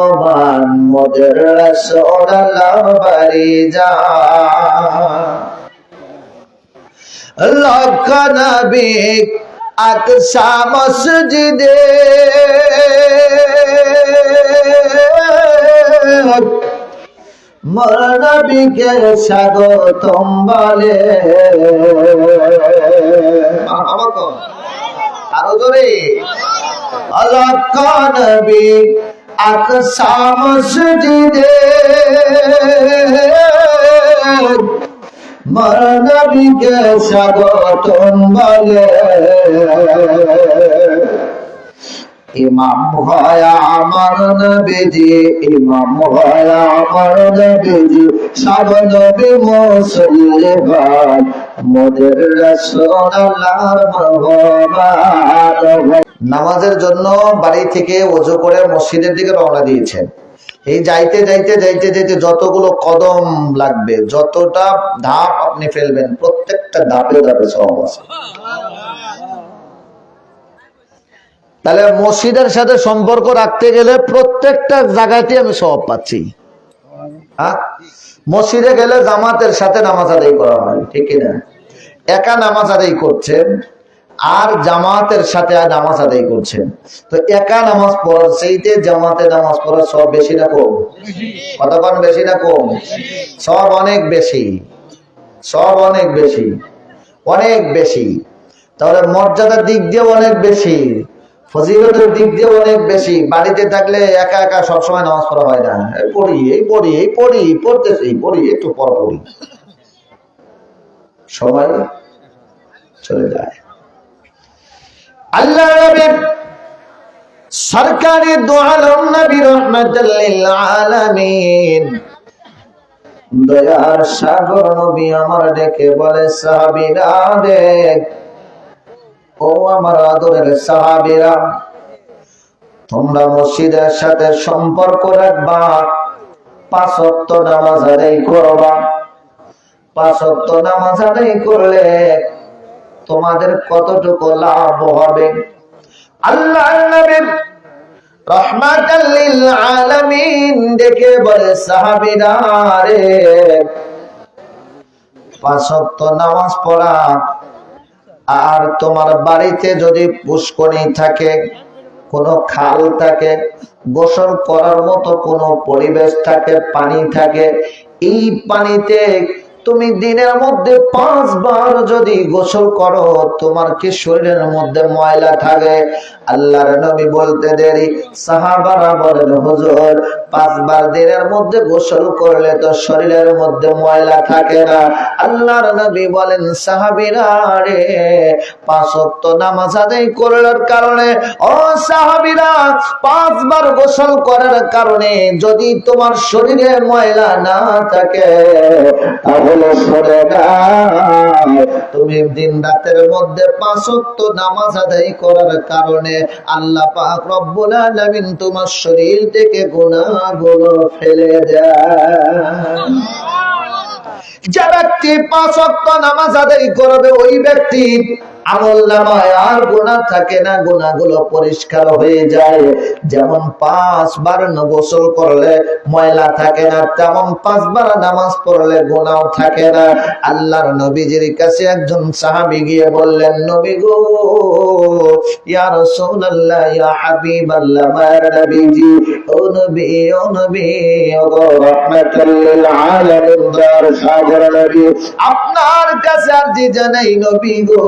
ভগবান মোদের রসোল্লাহ বাড়ি যা। লক্ষ নবী আকসা মসজিদে। মরনবীকে স্বাগতম বলে। আরও জোরে। অলক্ষ আকসা মসজিদে মরনবীকে স্বাগতম বলে। ইমাম হয় আমার নবীজি, ইমাম হয় আমার নবীজি। সব নবী মুসলিমান মোদের রাসূলুল্লাহর ভগবান নামাজের জন্য বাড়ি থেকে ওযু করে মসজিদের দিকে রওনা দিয়েছেন। এই যাইতে যাইতে যাইতে যাইতে যতগুলো কদম লাগবে, যতটা ধাপ আপনি ফেলবেন, প্রত্যেকটা ধাপে ধাপে সব আছে। তাহলে মসজিদের সাথে সম্পর্ক রাখতে গেলে প্রত্যেকটা জায়গাতে আমি সব পাচ্ছি। হ্যাঁ? মসজিদে গেলে জামাতের সাথে নামাজ আদায় করা হয়, ঠিক না একা নামাজ আদায় করছেন আর জামাতের সাথে নামাজ আদায় করছেন। তো একা নামাজ পড়ার সেইতে জামাতে নামাজ পড়ার সব বেশি না কম? কতক্ষণ বেশি না কম? সব অনেক বেশি। সব অনেক বেশি। অনেক বেশি। তাহলে মর্যাদার দিক দিয়ে অনেক বেশি। ফজিলতের দিক দিয়ে অনেক বেশি। বাড়িতে থাকলে একা একা সবসময় নামাজ পড়া হয় না। পড়ি, এই পড়ি এই পড়ি পড়তেছি পড়ি, একটু পর পড়ি। সবাই চলে যায়। আল্লাহ সরকারি দোয়ালম নবী দয়ার সাগর নবী আমার বলে দেখ, ও আমার আদরের সাহাবীরা, তোমরা মসজিদের সাথে সম্পর্ক রাখবা, পাঁচ নামাজ আদায় করবা। পাঁচ নামাজ আদায় করলে তোমাদের কতটুকু লাভ হবে? আল্লাহ আর তোমার বাড়িতে যদি পুষ্করণী থাকে, কোনো খাল থাকে, গোসল করার মতো কোনো পরিবেশ থাকে, পানি থাকে, এই পানিতে তুমি দিনের মধ্যে পাঁচবার যদি গোসল করো, তোমার কি শরীরের মধ্যে ময়লা থাকে? আল্লাহর নবী বলতে দেরি। সাহাবারা বলেন, হুজুর পাঁচবার দিনের মধ্যে গোসল করলে তো শরীরের মধ্যে ময়লা থাকে না। আল্লাহর নবী বলেন, সাহাবিরা রে, পাঁচ ওয়াক্ত নামাজ আদায় করার কারণে, ও সাহাবিরা, পাঁচবার গোসল করার কারণে যদি তোমার শরীরে ময়লা না থাকে, তাহলে সরে তুমি দিন রাতের মধ্যে পাঁচ ওয়াক্ত নামাজ আদায় করার কারণে আল্লাহ পাক রব্বুল আলামিন তোমার শরীর থেকে গুনাহগুলো ফেলে যে ব্যক্তি পাঁচ ওয়াক্ত নামাজ আদায় করবে, ওই ব্যক্তি আমল নামায় আর গোনা থাকে না গোনাগুলো পরিষ্কার হয়ে যায়। যেমন গোসল করলে ময়লা থাকে না, তেমন পাঁচবার নামাজ পড়লে গোনাও থাকে না। আল্লাহর নবীজির কাছে একজন সাহাবি গিয়ে বললেন, নবী গো ইয়া রাসূলুল্লাহ, ইয়া হাবিবাল্লাহ নবীজি, ও নবী ও নবী ও লিল আলামিন দার সাগর নবী, আপনার কাছে জানাই নবী গো,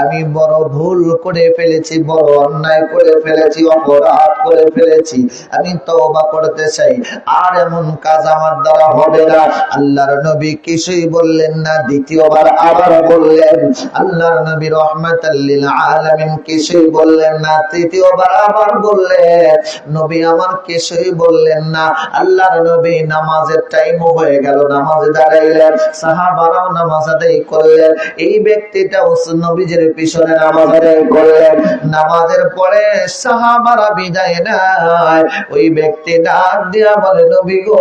আমি বড় ভুল করে ফেলেছি, বড় অন্যায় করে ফেলেছি, অপরাধ করে ফেলেছি, আমি তওবা করতে চাই, আর এমন কাজ আমার দ্বারা হবে না। আল্লাহর নবী কিছুই বললেন না, দ্বিতীয়বার আবার বললেন, আল্লাহর নবী রহমাতাল্লিল আলামিন কিছুই বললেন না তৃতীয়বার আবার বললেন, নবী আমার কিছুই বললেন না। আল্লাহর নবী নামাজের টাইম হয়ে গেল, নামাজে দাঁড়াইলেন, সাহাবারাও নামাজ আদায় করলেন। এই ব্যক্তিটা নবীজির পিছনে নামাজ আদায় করলেন। নামাজের পরে সাহাবারা বিদায় নেয়। ওই ব্যক্তি ডাক দিয়া বলে, নবী গো,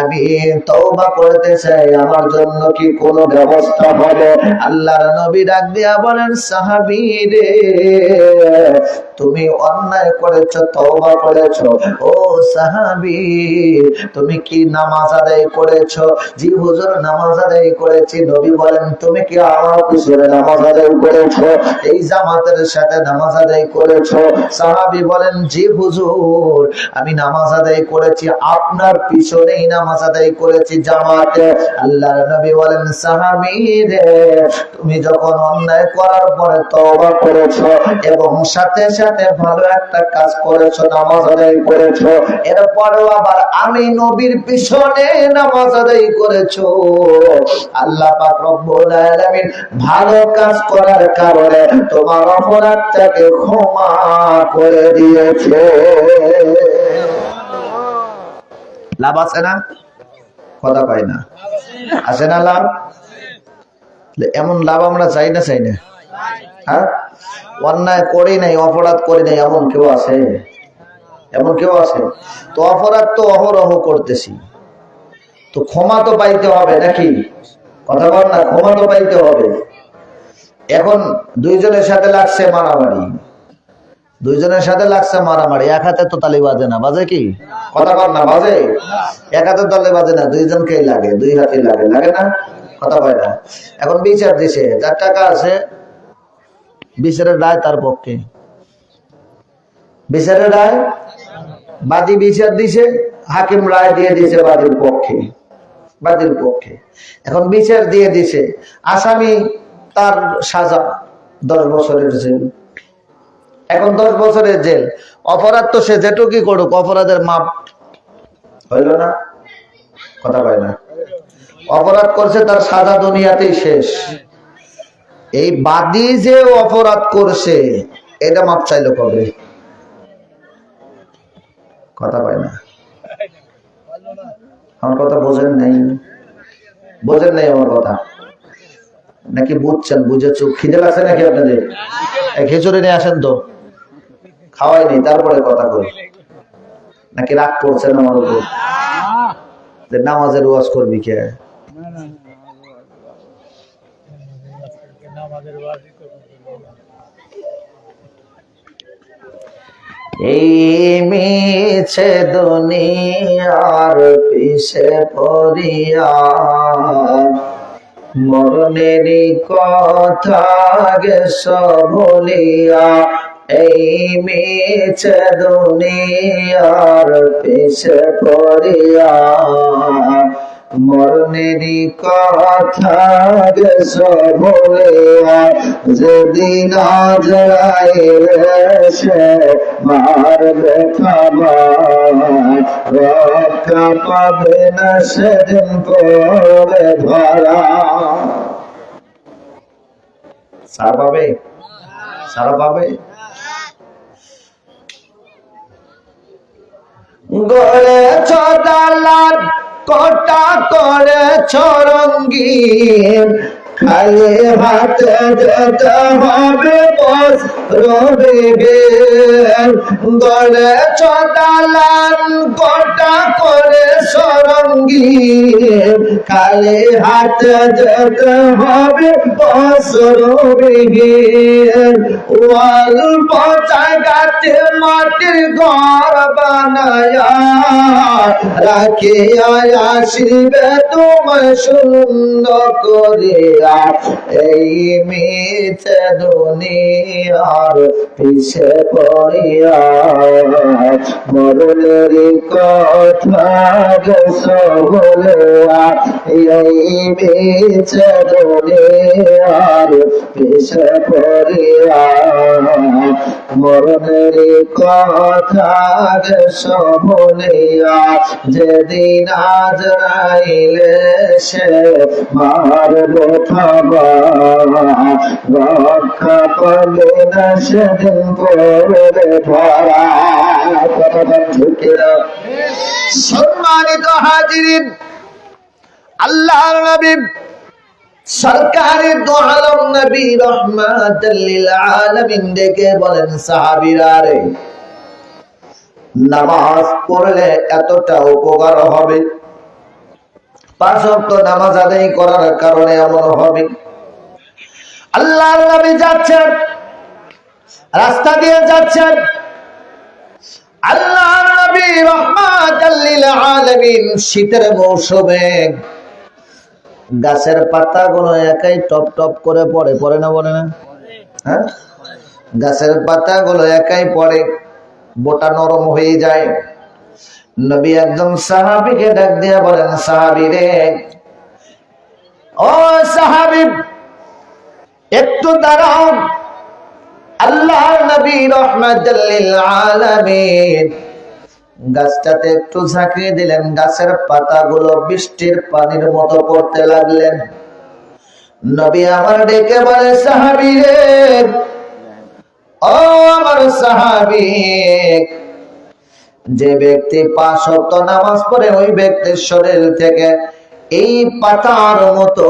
আমি তওবা করতে চাই, আমার জন্য কি কোনো ব্যবস্থা হবে? আল্লাহর নবী ডাক দিয়া বলেন সাহাবী তুমি অন্যায় করেছ, তওবা করেছ। ও সাহাবী, তুমি কি নামাজ আদায় করেছ? জি হুজুর, নামাজ আদায় করেছি। নবী বলেন, তুমি কি আমার পিছনে নামাজ আদায় করেছ? এই জামাতের সাথে নামাজ আদায় করেছ? সাহাবী বলেন, জি হুজুর, আমি নামাজ আদায় করেছি। আপনার পিছনেই নামাজ আদায় করেছি জামাতে। আল্লাহর নবী বলেন, সাহাবী রে, তুমি যখন অন্যায় করার পরে তওবা করেছ এবং সাথে সাথে ভালো একটা কাজ করেছ, নামাজ আদায় করেছ। এরপরেও আবার আমি নবীর পিছনে নামাজ আদায় করেছ। আল্লাহ পাক রব্বুল আলামিন ভালো কাজ করার কারণে তোমার অপরাধটাকে ক্ষমা করে দিয়েছে। লাভ আছে না? কথা পাই না। আছে না লাভ? এমন লাভ আমরা চাই না চাই না। হ্যাঁ? অন্যায় করি নাই, অপরাধ করি নাই, এমন কেউ আছে? এমন কেউ আছে? তো অপরাধ তো অহরহ করতেছি। তো ক্ষমা তো পাইতে হবে নাকি? কথা বল না, ক্ষমা তো পাইতে হবে। এখন দুইজনের সাথে লাগছে মারামারি। দুইজনের সাথে লাগছে মারামারি, এক হাতে তো তালি বাজে না, বাজে কি? কথা বল না, বাজে? এক হাতে তালি বাজে না, দুইজনকেই লাগে, দুই হাতে লাগে লাগে না? কথা কয় না। এখন বিচার দিছে, যার টাকা আছে বিচারের রায় তার পক্ষে। বিচারের রায় বাদী বিচার দিছে, হাকিম রায় দিয়ে দিয়েছে বাদীর পক্ষে। বাদীর পক্ষে। এখন বিচার দিয়ে দিছে। আসামি তার সাজা, দশ বছরের জেল। এখন দশ বছরের জেল। অপরাধ তো সে যেটুকুই করুক, অপরাধের মাপ হইল না, কথা পায় না। অপরাধ করছে তার সাজা দুনিয়াতেই শেষ। এই বাদী যে অপরাধ করছে, এটা মাপ চাইলো কবে? কথা পায় না। আমার কথা বোঝেন নাই। বোঝেন নাই আমার কথা। নাকি বুঝছেন বুঝে চুপ খিদে লাগছে নাকি আপনাদের? খিচুড়ি নিয়ে আসেন তো। খাওয়াই নেই তারপরে কথা কই। নাকি রাগ করছেন আমার উপর? যে নামাজের ওয়াজ করবি কে? এই মিছে দুনিয়ার পিছে পড়িয়া মরণেরই কথা গেছ ভুলিয়া। এই মিছে দুনিয়ার পিছে পড়িয়া মরণেরই কথা গেছ যেদিন আজরাইলে সে মারবে রক্ষা পাবে না সেদিন পড়বে ধরা। সারা পাবে? সারা পাবে? গড়ে চদালার কটা করে চরঙ্গিন খালি হাতে যেতে হবে বস রবিবে দলে চদালান কটা করে খালি হাতে যেতে হবে বস রবিবে অল্প জায়গাতে মাটির ঘর বানায়া রাখে আসিবে তোমায় সুন্দর করিয়া। এই মিছে দুনিয়ার পিছে পড়িয়া মরণের কথা বলিয়া মরণের কথা বলিয়া, যেদিন আজ রাইলে সে মারবে খাবা রক্ষা পাবে না সেদিন ধরা কথা সম্মানিত হাজিরিন আল্লাহর নবী সরকারি নবী আলামিন বলেন, সাহাবীরা রে, নামাজ পড়লে এতটা উপকার হবে? পাঁচ নামাজ আদায় করার কারণে এমন হবে? আল্লাহর নবী যাচ্ছেন, রাস্তা দিয়ে যাচ্ছেন। আল্লাহ নবী আলামিন শীতের মৌসুমে গাছের পাতাগুলো একাই টপ টপ করে পড়ে পড়ে না পড়ে না? হ্যাঁ? গাছের পাতাগুলো একাই পড়ে, বোটা নরম হয়ে যায়। নবী একদম সাহাবিকে ডাক দিয়ে বলেন, সাহাবি রে, ও সাহাবি, একটু দাঁড়াও। আল্লাহ নবী রহমাতুল্লিল আলামিন গাছটাতে একটু ঝাঁকিয়ে দিলেন, গাছের পাতাগুলো বৃষ্টির পানির মতো পড়তে লাগলেন। নবী আমার ডেকে বলে, সাহাবি রে, ও আমার সাহাবি, যে ব্যক্তি পাঁচ সপ্ত নামাজ পড়ে ওই ব্যক্তির শরীর থেকে এই পাতার মতো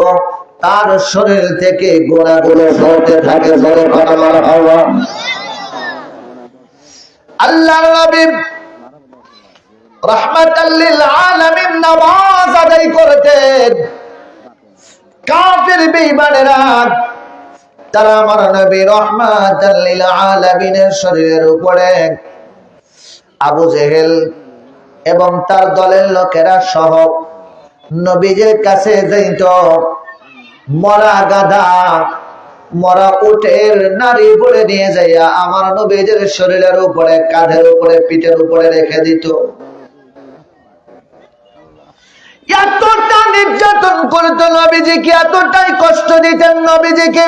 তার শরীর থেকে গোড়াগুলো সরতে থাকে আল্লাহ নবী আবু জেহেল এবং তার দলের লোকেরা সহ নবীজের কাছে যাইত। মরা গাধা, মরা উটের নারী বলে নিয়ে যাইয়া আমার নবীজের শরীরের উপরে, কাঁধের উপরে, পিঠের উপরে রেখে দিত। এতটা নির্যাতন করত নবীজিকে, এতটাই কষ্ট দিতেন নবীজিকে।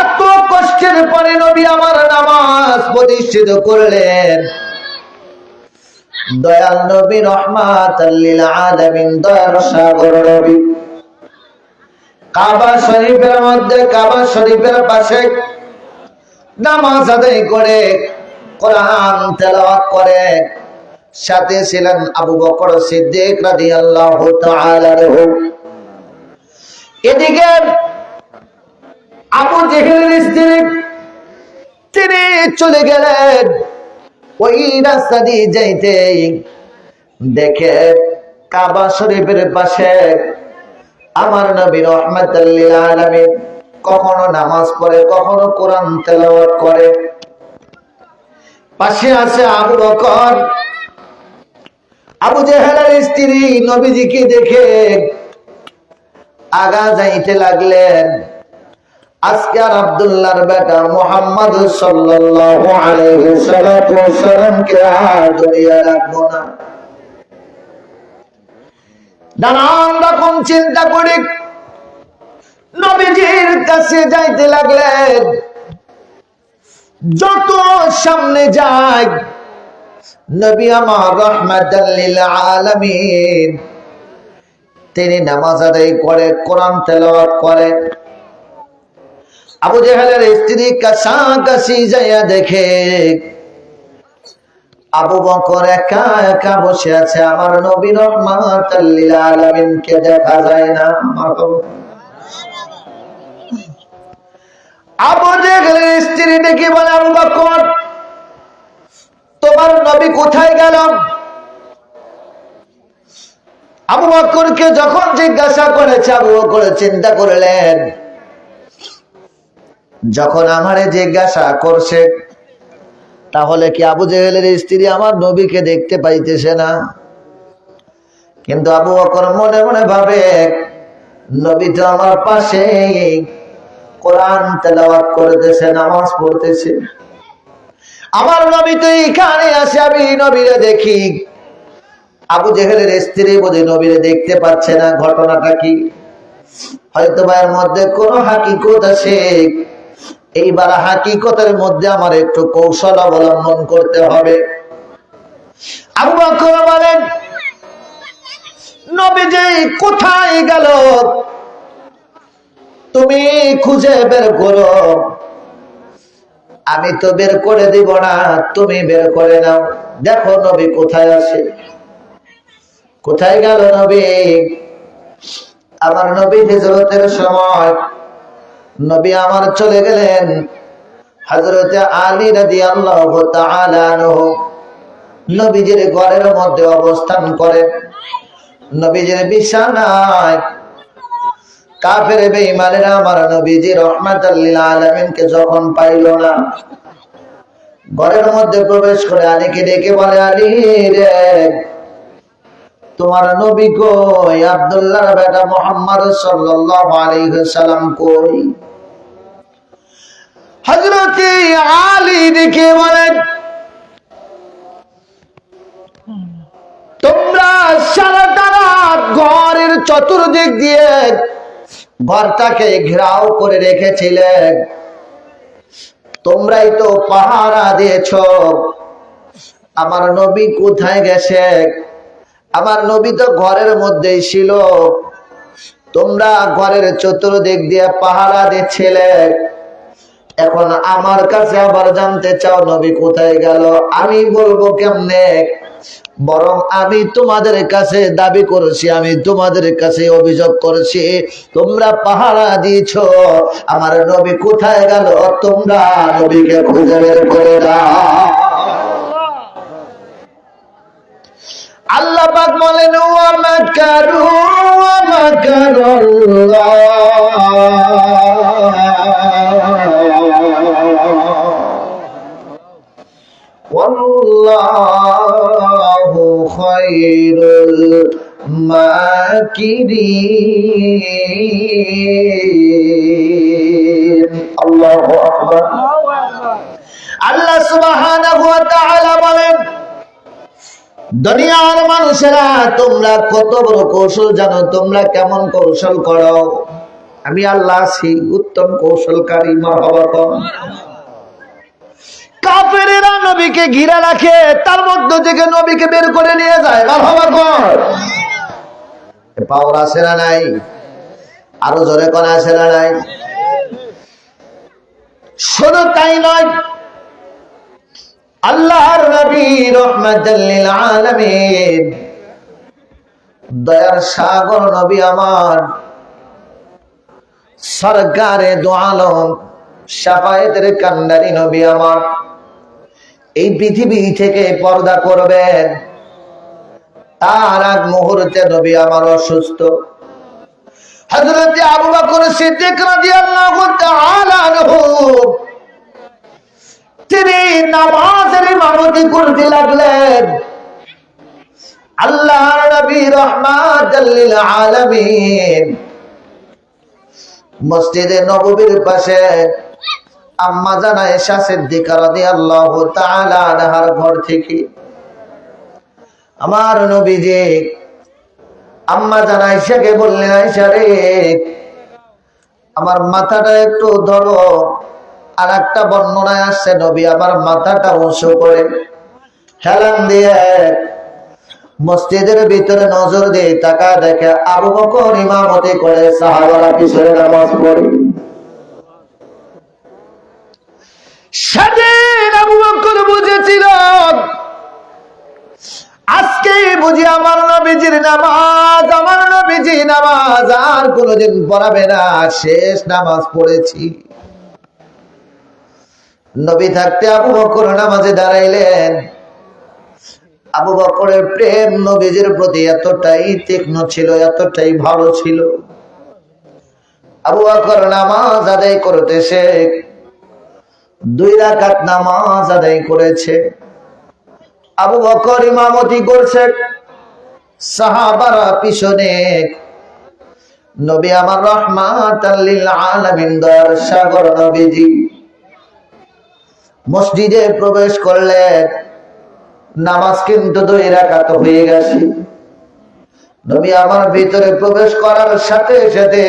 এত কষ্টের পরে নবী আমার নামাজ প্রতিষ্ঠিত করলেন। দয়াল নবী রহমাত কাবা শরীফের মধ্যে, কাবা শরীফের পাশে নামাজ আদায় করে কোরআন তেলাওয়াত করে। সাথে ছিলেন আবু বকর সিদ্দিক রাদিয়াল্লাহু এদিকে আবু জেহেলের স্ত্রী, তিনি চলে গেলেন ওই রাস্তা দিয়ে যাইতে দেখে কাবা শরীফের পাশে আমার নবী রহমতুল্লিল আলমিন কখনো নামাজ পড়ে, কখনো কোরআন তেলাওয়াত করে। পাশে আছে আবু বকর। আবু জেহেলের স্ত্রী নবীজিকে দেখে আগা যাইতে লাগলেন। আজকে আর আব্দুল্লাহর বেটা মোহাম্মদ সাল্লামকে আর দুনিয়া রাখব না। নানান রকম চিন্তা করে নবীজির কাছে যাইতে লাগলেন। যত সামনে যায় নবী আমার রহমাতাল্লিল আলামিন। তিনি নামাজ আদায় করে, কোরআন তেলাওয়াত করে। আবু জেহেলের স্ত্রী কাছাকাছি যাইয়া দেখে, আবু বকর একা একা বসে আছে। আমার নবী রহমাতাল্লিল আলামিনকে দেখা যায় না। আমার আবু জেহেলের স্ত্রী দেখি বলে, আবু বকর তোমার নবী কোথায় গেল? আবু বকরকে যখন জিজ্ঞাসা করেছে, আবু বকর চিন্তা করলেন, যখন আমারে জিজ্ঞাসা করছে, তাহলে কি আবু জেহেলের স্ত্রী আমার নবীকে দেখতে পাইতেছে না? কিন্তু আবু বকর মনে মনে ভাবে, নবী তো আমার পাশে কোরআন তেলাওয়াত করতেছে নামাজ পড়তেছে। আমার নবী তো এখানে আসে, আমি নবীরে দেখি। আবু জেহেলের স্ত্রী বোধহয় নবীরে দেখতে পাচ্ছে না, ঘটনাটা কি? হয়তো বা এর মধ্যে কোনো হাকিকত আছে। এইবার হাকিকতের মধ্যে আমার একটু কৌশল অবলম্বন করতে হবে। আবু বলেন যে কোথায় গেল? তুমি খুঁজে বের করো। আমি তো বের করে দিব না, তুমি বের করে নাও। দেখো নবী কোথায় আছে। কোথায় গেল নবী? আমার নবী হিজরতের সময় নবী আমার চলে গেলেন হজরত আলী রাজি আল্লাহ নবীজির ঘরের মধ্যে অবস্থান করেন। নবীজির বিছানায় কাফের বেঈমানেরা আমার নবীজি রহমাতাল্লিল আলামিনকে যখন পাইল না, ঘরের মধ্যে প্রবেশ করে আলীকে ডেকে বলে, আলী রে, তোমার নবী কই? আব্দুল্লাহর বেটা মোহাম্মদ সাল্লাল্লাহু আলাইহি সাল্লাম কই? হযরতে আলী ডেকে বলেন তোমরা সারাটা রাত ঘরের চতুর্দিক দিয়ে ঘরটাকে ঘেরাও করে রেখেছিলে তোমরাই তো পাহারা দিয়েছ। আমার নবী কোথায় গেছে? আমার নবী তো ঘরের মধ্যেই ছিল। তোমরা ঘরের চতুর্দিক দিয়ে পাহারা দিচ্ছিলে। এখন আমার কাছে আবার জানতে চাও, নবী কোথায় গেল? আমি বলব কেমনে? বরং আমি তোমাদের কাছে দাবি করেছি, আমি তোমাদের কাছে অভিযোগ করেছি, তোমরা পাহারা দিয়েছ, আমার নবী কোথায় গেল, তোমরা নবীকে খুঁজে বের করে দাও। আল্লাহ পাক বলেন মাকারাল্লাহ। ওয়াল্লাহু খায়রুল মাকিরিন। আল্লাহু আকবার। আল্লাহ সুবহানাহু ওয়া তাআলা বলেন, দুনিয়ার মানুষেরা তোমরা কত বড় কৌশল জানো, তোমরা কেমন কৌশল করো? আমি আল্লাহ আছি উত্তম কৌশলকারী মহাবত কাফেরেরা নবীকে ঘিরে রাখে, তার মধ্য থেকে নবীকে বের করে নিয়ে যায়। মহাবত পাওয়ার আছে নাই? আরও জোরে করা নাই? শুধু তাই নয়। আল্লাহর নবী রহমাতাল লিল আলামিন। দয়ার সাগর নবী আমার। সরকারে দো আলম শাফায়েতের কান্ডারি নবী আমার। এই পৃথিবী থেকে পর্দা করবেন। তার আগ মুহূর্তে নবী আমার অসুস্থ। হযরত আবু বকর সিদ্দিক রাদিয়াল্লাহু তাআলা আনহু, তিনি নামাজের ইমামতি করতে লাগলেন। আল্লাহর নবী আলামিন মসজিদে নববীর পাশে আম্মা জানা এসা সিদ্দিকা রাদিয়াল্লাহু তাআলা আনহার ঘর থেকে। আমার নবীজি আম্মা জানা আয়েশাকে বললেন আয়েশা রে, আমার মাথাটা একটু ধরো। আর একটা বর্ণনায় আসছে, নবী, আমার মাথাটা উঁচু করে হেলান দিয়ে মসজিদের ভিতরে নজর দিয়ে তাকা দেখে আবু বকর ইমামতি করে, সাহাবারা পিছনে নামাজ পড়ে। সেদিন আবু বকর বুঝেছিল বুঝি আমার নবীজির নামাজ, আমার নবীজি নামাজ আর পড়াবে না, শেষ নামাজ পড়েছি। নবী থাকতে আবু বকর নামাজে দাঁড়াইলেন। আবু বকরের প্রেম নবীজির প্রতি এতটাই তীক্ষ্ণ ছিল, এতটাই ভালো ছিল। আবু বকর নামাজ আদায় করতেছে দুই রাকাত নামাজ আদায় করেছে। আবু বকর ইমামতি করছে। সাহাবারা পিছনে, নবী আমার রহমাত আলামিন, দয়ার সাগর নবীজি, মসজিদে প্রবেশ করলেন। নামাজ কিন্তু দুই রাকাত হয়ে গেছে। নবী আমার ভিতরে প্রবেশ করার সাথে সাথে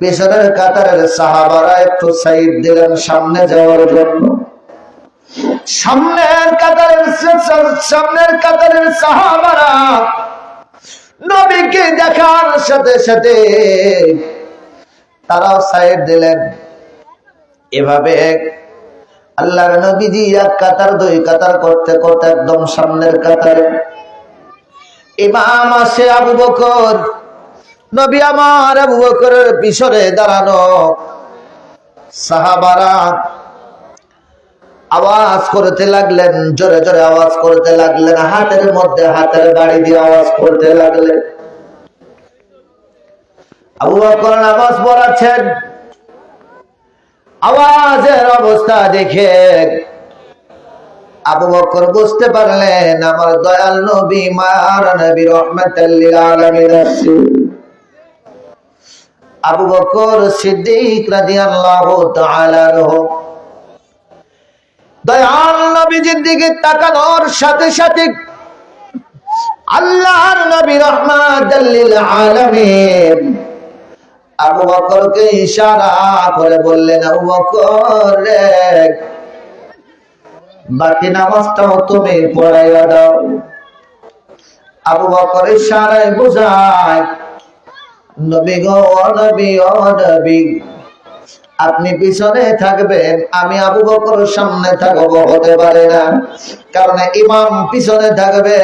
পেছনের কাতারের সাহাবারা একটু সাইড দিলেন সামনে যাওয়ার জন্য। সামনের কাতারের সামনের কাতারের সাহাবারা নবীকে দেখার সাথে সাথে তারাও সাইড দিলেন। এভাবে আল্লাহর নবীজি এক কাতার, দুই কাতার করতে করতে একদম সামনের কাতারে। ইমাম আসে আবু বকর নবী আমার আবু বকরের পিছনে দাঁড়ানো সাহাবারা আওয়াজ করতে লাগলেন, জোরে জোরে আওয়াজ করতে লাগলেন, হাতের মধ্যে হাতের বাড়ি দিয়ে আওয়াজ করতে লাগলেন। আবু বকর নামাজ পড়াচ্ছেন। আওয়াজের অবস্থা দেখে আবু বকর বুঝতে পারলেন, আমার দয়াল নবী মার নবী রহমাতাল্লিল আলামিন আবু বকর সিদ্দিক রাদিয়াল্লাহু দয়াল দিকে তাকানোর সাথে সাথে আল্লাহর নবী আলামিন আবু বকরকে ইশারা করে বললেন, আবু বকর বাকি নামাজটাও তুমি পড়াইয়া দাও। আবু বকর ইশারায় বুঝায় নবী গো নবী, ও নবী। আপনি পিছনে থাকবেন, আমি আবু বকর সামনে থাকব, হতে পারে না। কারণ ইমাম পিছনে থাকবে,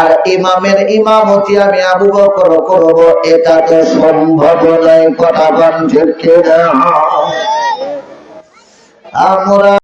আর ইমামের ইমামতি আমি আবু বকর করব, এটা তো সম্ভব নয়, কথা বন্ধ আমরা